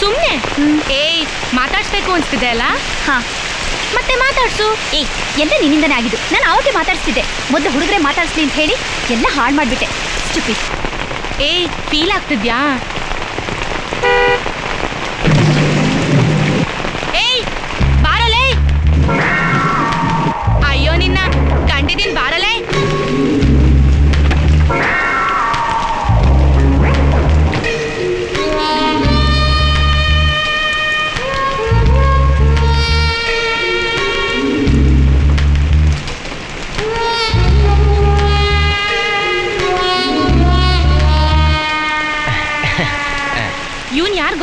ಸುಮ್ಮನೆ ಹ್ಮ್. ಏಯ್ ಮಾತಾಡ್ಸ್ಬೇಕು ಅನ್ಸ್ತಿದೆ ಅಲ್ಲ? ಹಾ. ಮತ್ತೆ ಮಾತಾಡ್ಸು. ಏಯ್ ಎಲ್ಲ ನಿನ್ನಿಂದನೇ ಆಗಿದ್ದು. ನಾನು ಅವಾಗೆ ಮಾತಾಡ್ಸ್ತಿದ್ದೆ. ಮೊದಲು ಹುಡುಗರೆ ಮಾತಾಡ್ಸ್ಲಿ ಅಂತ ಹೇಳಿ ಎಲ್ಲ ಹಾಳು ಮಾಡಿಬಿಟ್ಟೆ. ಸ್ಟುಪಿ ಏಯ್ ಫೀಲ್ ಆಗ್ತಿದ್ಯಾ? ಏಯ್ ಬಾರಲೇ ಅಯ್ಯೋ ನಿನ್ನ ಕಂಡಿದ್ದೀನಿ ಬಾರಲೇ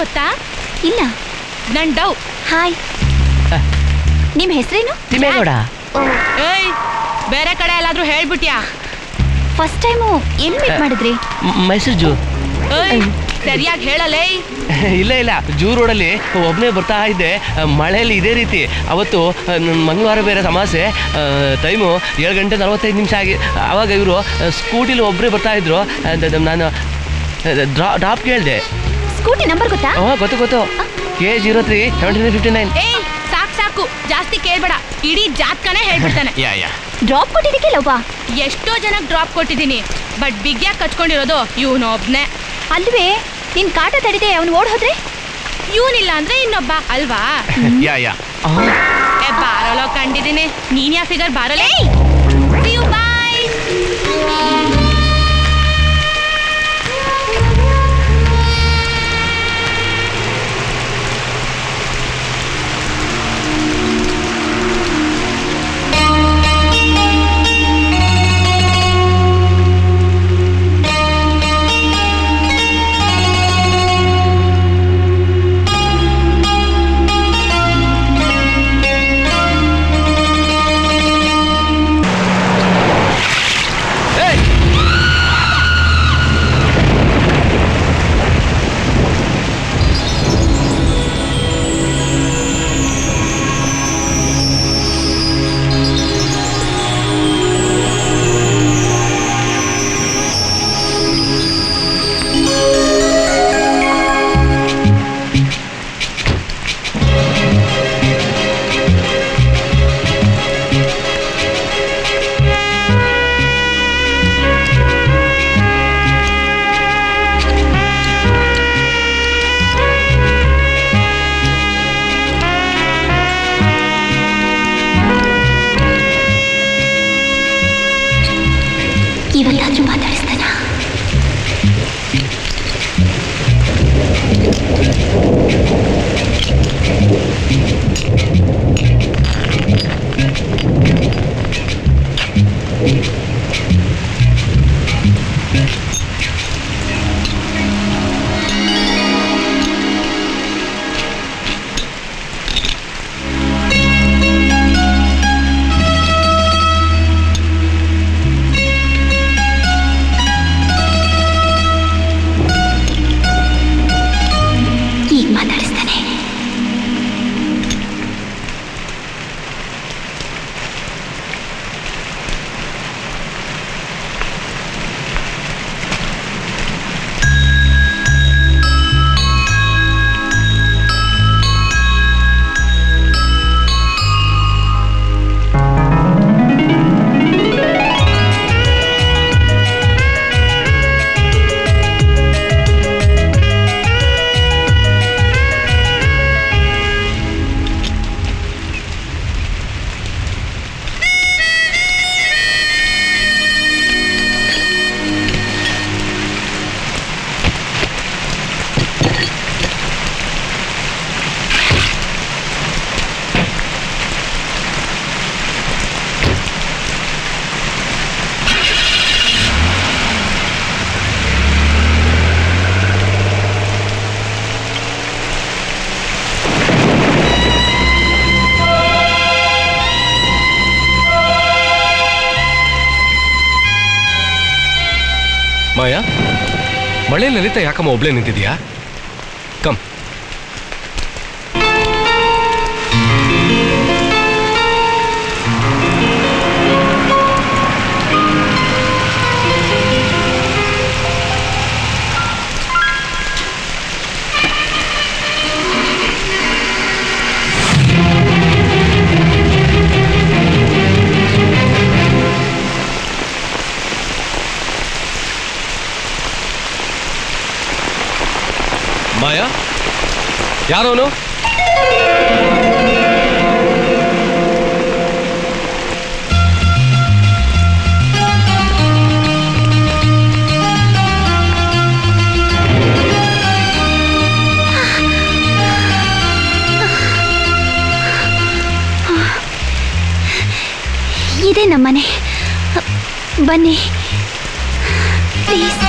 ಗೊತ್ತಾ? ಇಲ್ಲ. ನನ್ ಡೌ. ಹಾಯ್. ನಿಮ್ಮ ಹೆಸರೇನು? ತಿಮ್ಮೇಗೌಡ. ಏಯ್ ಬೇರೆ ಕಡೆ ಎಲ್ಲಾದ್ರೂ ಹೇಳ್ಬಿಟ್ಯಾ? ಫಸ್ಟ್ ಟೈಮು ಎಲ್ಲಿ ಮೀಟ್ ಮಾಡಿದ್ರಿ? ಮೈಸೂರು ಜೂ. ಏಯ್ ಸರಿಯಾಗಿ ಹೇಳಲೇ ಇಲ್ಲ ಇಲ್ಲ. ಜೂ ರೋಡಲ್ಲಿ ಒಬ್ಬನೇ ಬರ್ತಾ ಇದ್ದೆ. ಮಳೆಯಲ್ಲಿ ಇದೇ ರೀತಿ. ಅವತ್ತು ನನ್ನ ಮಂಗಳವಾರ ಬೇರೆ ಸಮಸ್ಯೆ ಟೈಮು ಏಳು ಗಂಟೆ ನಲವತ್ತೈದು ನಿಮಿಷ ಆಗಿ. ಅವಾಗ ಇವರು ಸ್ಕೂಟಿಲಿ ಒಬ್ಬರೇ ಬರ್ತಾ ಇದ್ರು. ನಾನು ಡ್ರಾ ಡ್ರಾಪ್ ಕೇಳಿದೆ. ಸ್ಕೂಟಿ ನಂಬರ್ ಗೊತ್ತಾ? ಹಾ ಗೊತ್ತು ಗೊತ್ತು. K zero three fifty nine ಏ ಸಾಕ್ ಸಾಕು. ಜಾಸ್ತಿ ಕೇಳ್ಬೇಡ. ಇಡೀ ಜಾತ್ಕನೇ ಹೇಳ್ಬಿಡ್ತಾನೆ. ಯಾ ಯಾ. ಡ್ರಾಪ್ ಕೊಟ್ಟಿದ್ದಕ್ಕೆ ಲವ್ವಾ ಎಷ್ಟೋ ಜನಕ್ಕೆ ಡ್ರಾಪ್ ಕೊಟ್ಟಿದ್ದೀನಿ. ಬಟ್ ಬಿಗ್ಯಾಗಿ ಕಚ್ಕೊಂಡಿರೋದು ಇವನು ಒಬ್ನೇ ಅಲ್ವೇ ನಿನ್ ಕಾಟ ತಡಿದೆ ಅವ್ನು ಓಡ್ ಹೋದ್ರೆ? ಇವನಿಲ್ಲ ಅಂದ್ರೆ ಇನ್ನೊಬ್ಬ ಅಲ್ವಾ? ಯಾ ಯಾ. ಏ ಬಾರೋಲೋ ಕಂಡಿದ್ದೀನಿ. ನೀನ್ಯಾ ಫಿಗರ್ ಬಾರೋಲೇ? ಮಾಯಾ? ಮಳೆ ನಲಿತಾ ಯಾಕಮ್ಮ ಒಬ್ಳೆ ನಿಂತಿದ್ಯಾ? ಕಮ್ ಯಾರವನು ಇದೇ ನಮ್ಮನೆ ಬನ್ನಿ ಪ್ಲೀಸ್